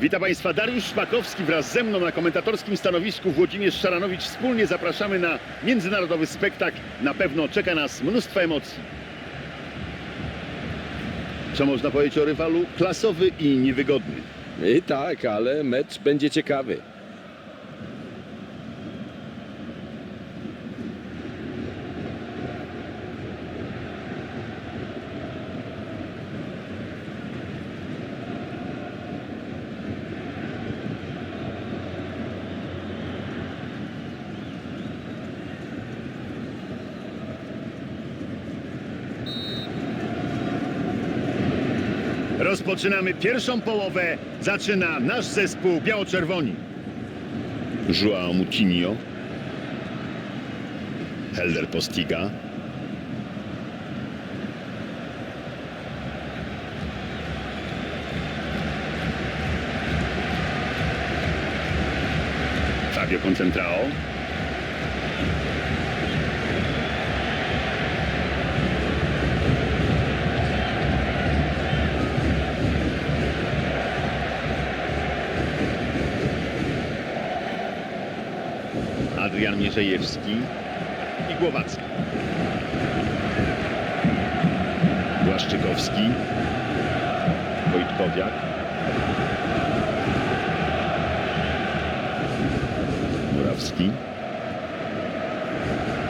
Witam Państwa, Dariusz Szpakowski wraz ze mną na komentatorskim stanowisku Włodzimierz Szaranowicz. Wspólnie zapraszamy na międzynarodowy spektakl. Na pewno czeka nas mnóstwo emocji. Co można powiedzieć o rywalu? Klasowy i niewygodny. I tak, ale mecz będzie ciekawy. Rozpoczynamy pierwszą połowę. Zaczyna nasz zespół biało-czerwoni. Joao Moutinho. Helder Postiga. Fabio Concentrao. Adrian Mierzejewski i Głowacki. Błaszczykowski. Wojtkowiak. Murawski.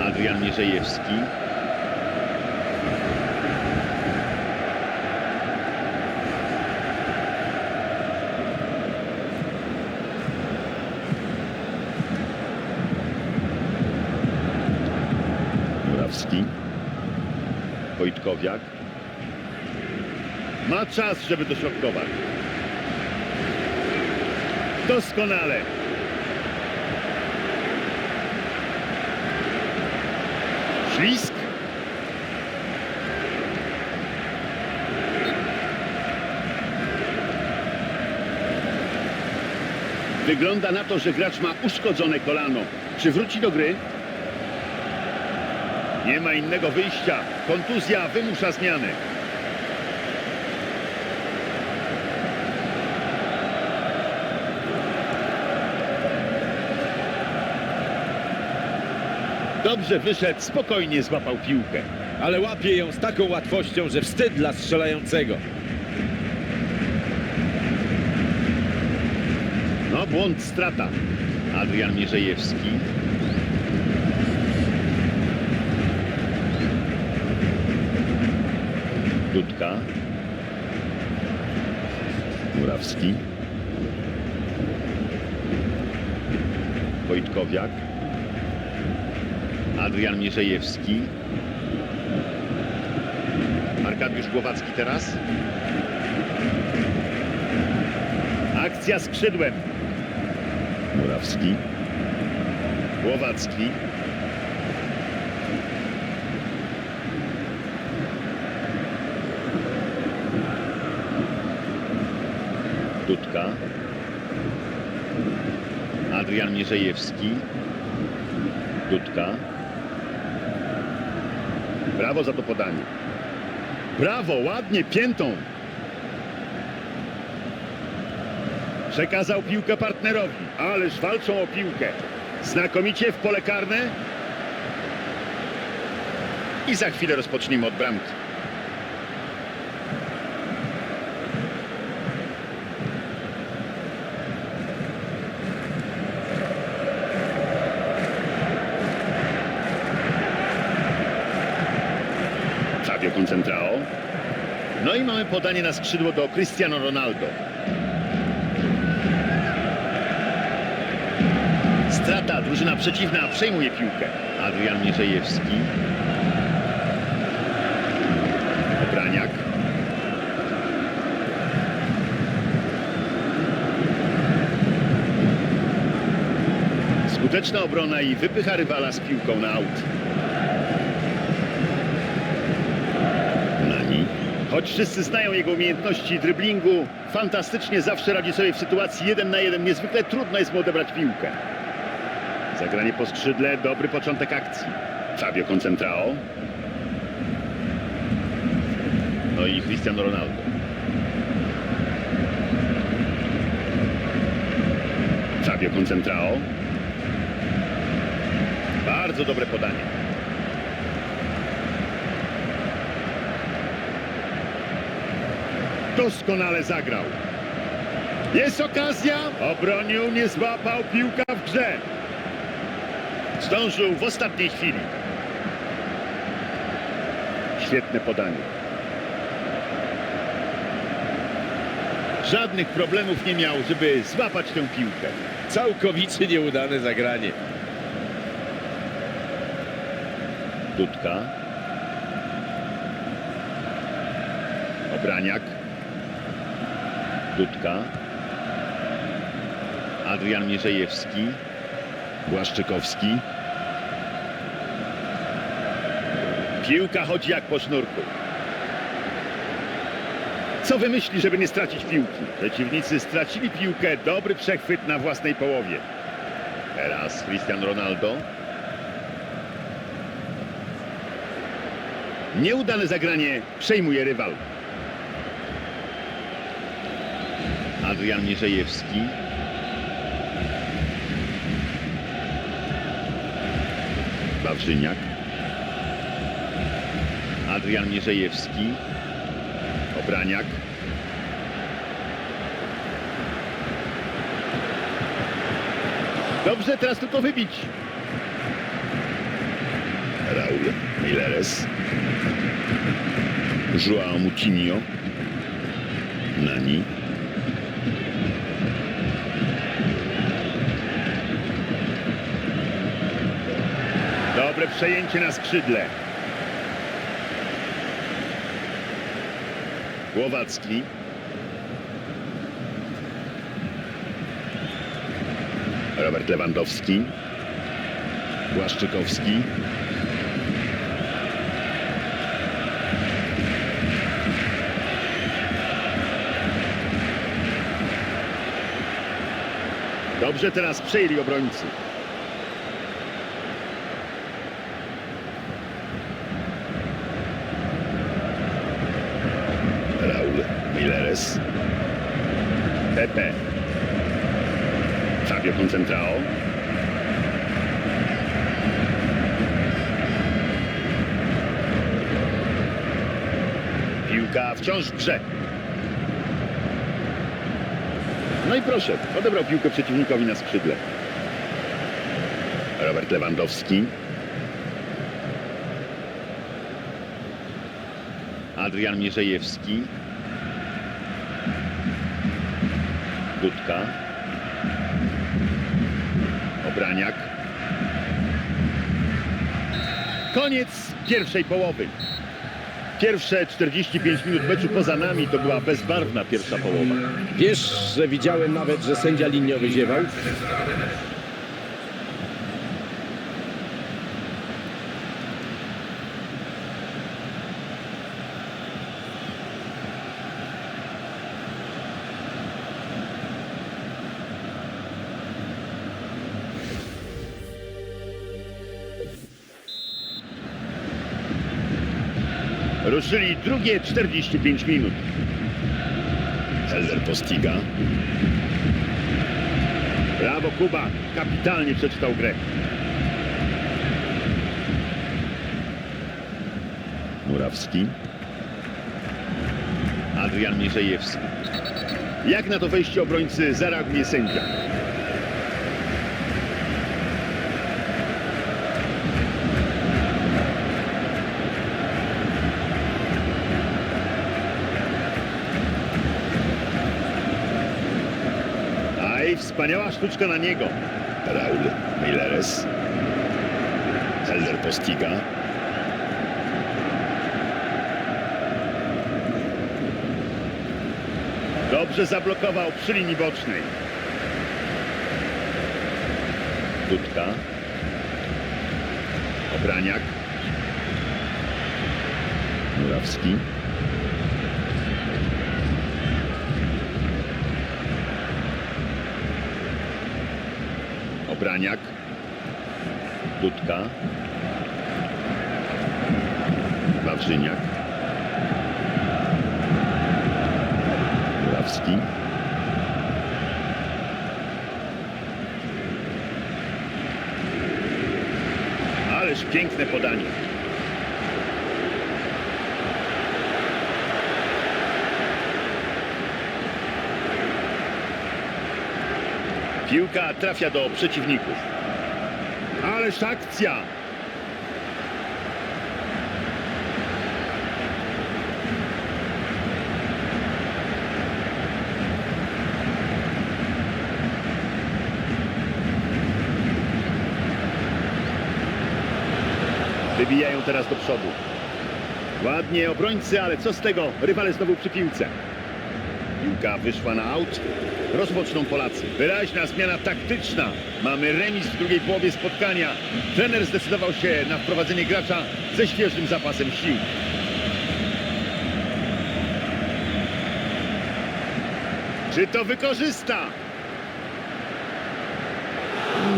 Adrian Mierzejewski. Murawski. Wojtkowiak. Ma czas, żeby dośrodkować. Doskonale. Ślisk. Wygląda na to, że gracz ma uszkodzone kolano. Czy wróci do gry? Nie ma innego wyjścia. Kontuzja wymusza zmianę. Dobrze wyszedł, spokojnie złapał piłkę. Ale łapie ją z taką łatwością, że wstyd dla strzelającego. No, błąd, strata. Adrian Mierzejewski. Dudka. Murawski. Wojtkowiak. Adrian Mierzejewski. Arkadiusz Głowacki teraz. Akcja skrzydłem. Murawski. Głowacki. Dudka. Adrian Mierzejewski. Dudka. Brawo za to podanie. Brawo, ładnie, piętą. Przekazał piłkę partnerowi, ależ walczą o piłkę. Znakomicie w pole karne. I za chwilę rozpoczniemy od bramki. Fabio Concentrao. No i mamy podanie na skrzydło do Cristiano Ronaldo. Strata, drużyna przeciwna przejmuje piłkę. Adrian Mierzejewski. Obraniak. Skuteczna obrona i wypycha rywala z piłką na aut. Nani. Choć wszyscy znają jego umiejętności dryblingu, fantastycznie zawsze radzi sobie w sytuacji jeden na jeden. Niezwykle trudno jest mu odebrać piłkę. Zagranie po skrzydle, dobry początek akcji. Fabio Concentrao. No i Cristiano Ronaldo. Fabio Concentrao. Bardzo dobre podanie. Doskonale zagrał. Jest okazja. Obronił, nie złapał piłka w grze. Zdążył w ostatniej chwili. Świetne podanie. Żadnych problemów nie miał, żeby złapać tę piłkę. Całkowicie nieudane zagranie. Dudka. Obraniak. Dudka. Adrian Mierzejewski. Błaszczykowski. Piłka chodzi jak po sznurku. Co wymyśli, żeby nie stracić piłki? Przeciwnicy stracili piłkę. Dobry przechwyt na własnej połowie. Teraz Cristiano Ronaldo. Nieudane zagranie przejmuje rywal. Adrian Mierzejewski. Wawrzyniak. Adrian Mierzejewski. Obraniak. Dobrze, teraz tylko wybić. Raul Mileres. João Moutinho. Nani. Dobre przejęcie na skrzydle. Głowacki. Robert Lewandowski. Błaszczykowski. Dobrze teraz przejęli obrońcy. Raul Mileres. Pepe. Fabio Concentrao. Piłka wciąż w grze. No i proszę, odebrał piłkę przeciwnikowi na skrzydle. Robert Lewandowski. Adrian Mierzejewski. Dudka. Obraniak. Koniec pierwszej połowy. Pierwsze 45 minut meczu poza nami to była bezbarwna pierwsza połowa. Wiesz, że widziałem nawet, że sędzia liniowy ziewał? Ruszyli drugie 45 minut. Helder Postiga. Brawo Kuba, kapitalnie przeczytał grę. Murawski. Adrian Mierzejewski. Jak na to wejście obrońcy zareaguje sędzia? Wspaniała sztuczka na niego. Raul Mileres. Helder Postiga. Dobrze zablokował przy linii bocznej. Dudka. Obraniak. Murawski. Braniak. Dudka. Wawrzyniak. Murawski. Ależ piękne podanie. Piłka trafia do przeciwników. Ależ akcja! Wybijają teraz do przodu. Ładnie obrońcy, ale co z tego? Rywale znowu przy piłce. Piłka wyszła na aut. Rozpoczną Polacy. Wyraźna zmiana taktyczna. Mamy remis w drugiej połowie spotkania. Trener zdecydował się na wprowadzenie gracza ze świeżym zapasem sił. Czy to wykorzysta?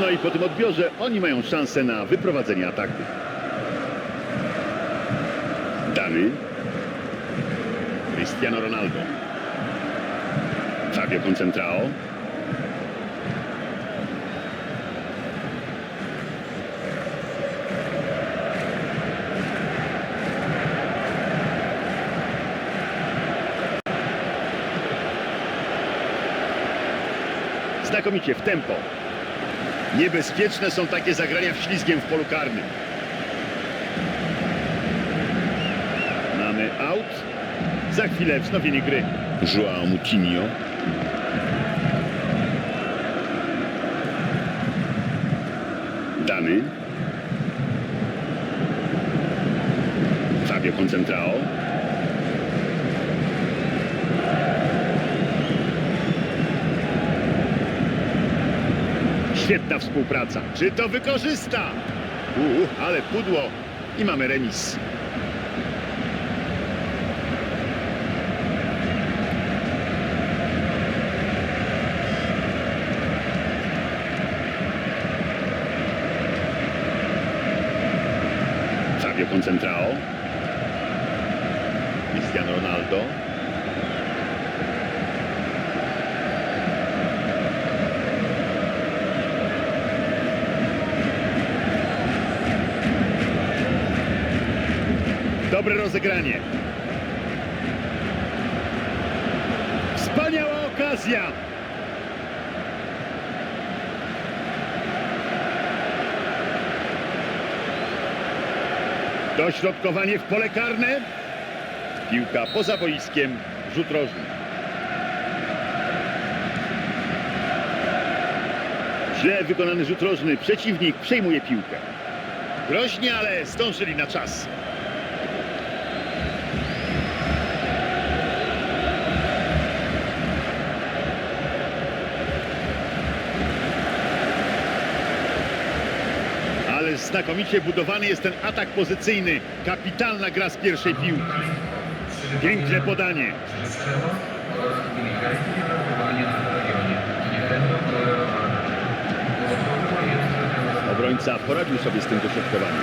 No i po tym odbiorze oni mają szansę na wyprowadzenie ataku. Dany. Cristiano Ronaldo. Znakomicie w tempo. Niebezpieczne są takie zagrania wślizgiem w polu karnym. Mamy out. Za chwilę wznowienie gry. Joao Moutinho. Dany. Fabio Concentrao. Świetna współpraca. Czy to wykorzysta? Uuu, ale pudło. I mamy remis. Fabio Concentrao. Cristiano Ronaldo. Dobre rozegranie. Wspaniała okazja. Dośrodkowanie w pole karne. Piłka poza boiskiem. Rzut rożny. Źle wykonany rzut rożny. Przeciwnik przejmuje piłkę. Groźnie, ale zdążyli na czas. Ale znakomicie budowany jest ten atak pozycyjny. Kapitalna gra z pierwszej piłki. Piękne podanie. Obrońca poradził sobie z tym dośrodkowaniem.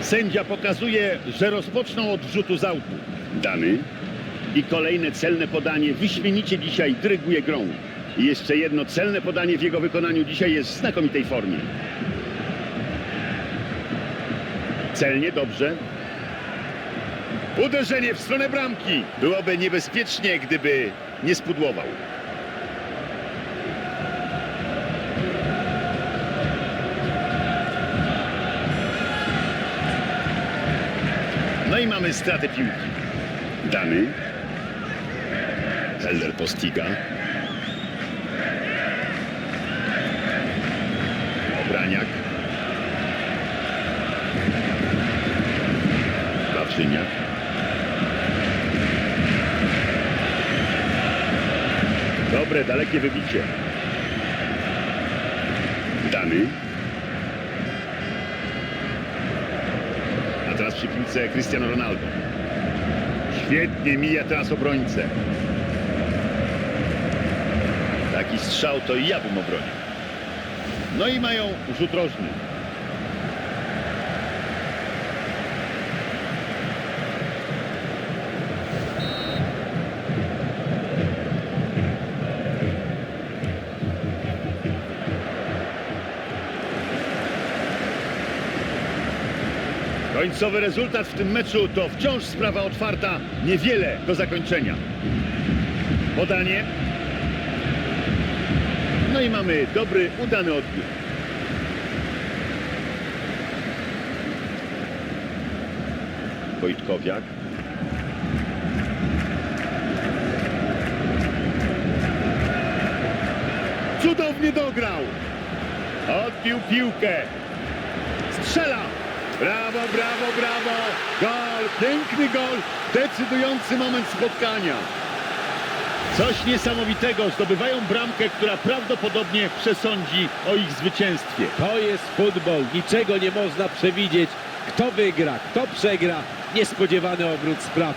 Sędzia pokazuje, że rozpoczną od rzutu z autu. Dany. I kolejne celne podanie. Wyśmienicie dzisiaj dyryguje grą. I jeszcze jedno celne podanie w jego wykonaniu dzisiaj jest w znakomitej formie. Celnie, dobrze. Uderzenie w stronę bramki. Byłoby niebezpiecznie, gdyby nie spudłował. No i mamy stratę piłki. Dany. Helder postiga. Obraniak. Dobre, dalekie wybicie. Dany. A teraz przy piłce Cristiano Ronaldo. Świetnie mija teraz obrońcę. Taki strzał to i ja bym obronił. No i mają rzut rożny. Końcowy rezultat w tym meczu to wciąż sprawa otwarta, niewiele do zakończenia. Podanie. No i mamy dobry, udany odbiór. Wojtkowiak. Cudownie dograł. Odbił piłkę. Strzela. Brawo, brawo, brawo. Gol, piękny gol. Decydujący moment spotkania. Coś niesamowitego. Zdobywają bramkę, która prawdopodobnie przesądzi o ich zwycięstwie. To jest futbol, niczego nie można przewidzieć. Kto wygra, kto przegra, niespodziewany obrót spraw.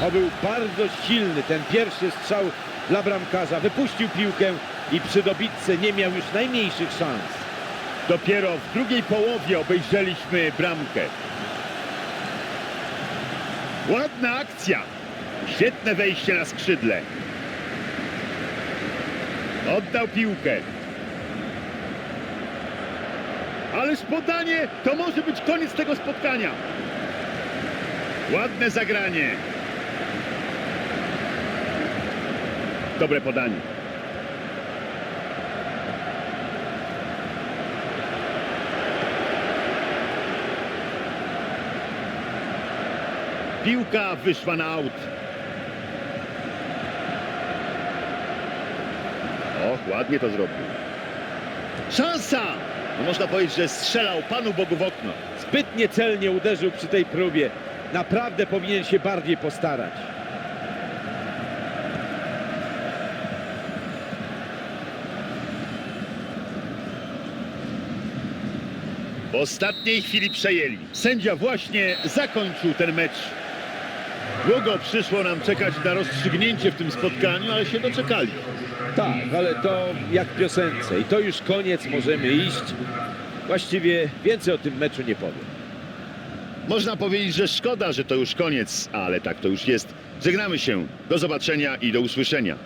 To był bardzo silny ten pierwszy strzał dla bramkarza. Wypuścił piłkę i przy dobitce nie miał już najmniejszych szans. Dopiero w drugiej połowie obejrzeliśmy bramkę. Ładna akcja. Świetne wejście na skrzydle. Oddał piłkę. Ależ podanie to może być koniec tego spotkania. Ładne zagranie. Dobre podanie. Piłka wyszła na aut. Och, ładnie to zrobił. Szansa! No można powiedzieć, że strzelał Panu Bogu w okno. Zbyt niecelnie uderzył przy tej próbie. Naprawdę powinien się bardziej postarać. W ostatniej chwili przejęli. Sędzia właśnie zakończył ten mecz. Długo przyszło nam czekać na rozstrzygnięcie w tym spotkaniu, ale się doczekali. Tak, ale to jak piosence. I to już koniec, możemy iść. Właściwie więcej o tym meczu nie powiem. Można powiedzieć, że szkoda, że to już koniec, ale tak to już jest. Żegnamy się. Do zobaczenia i do usłyszenia.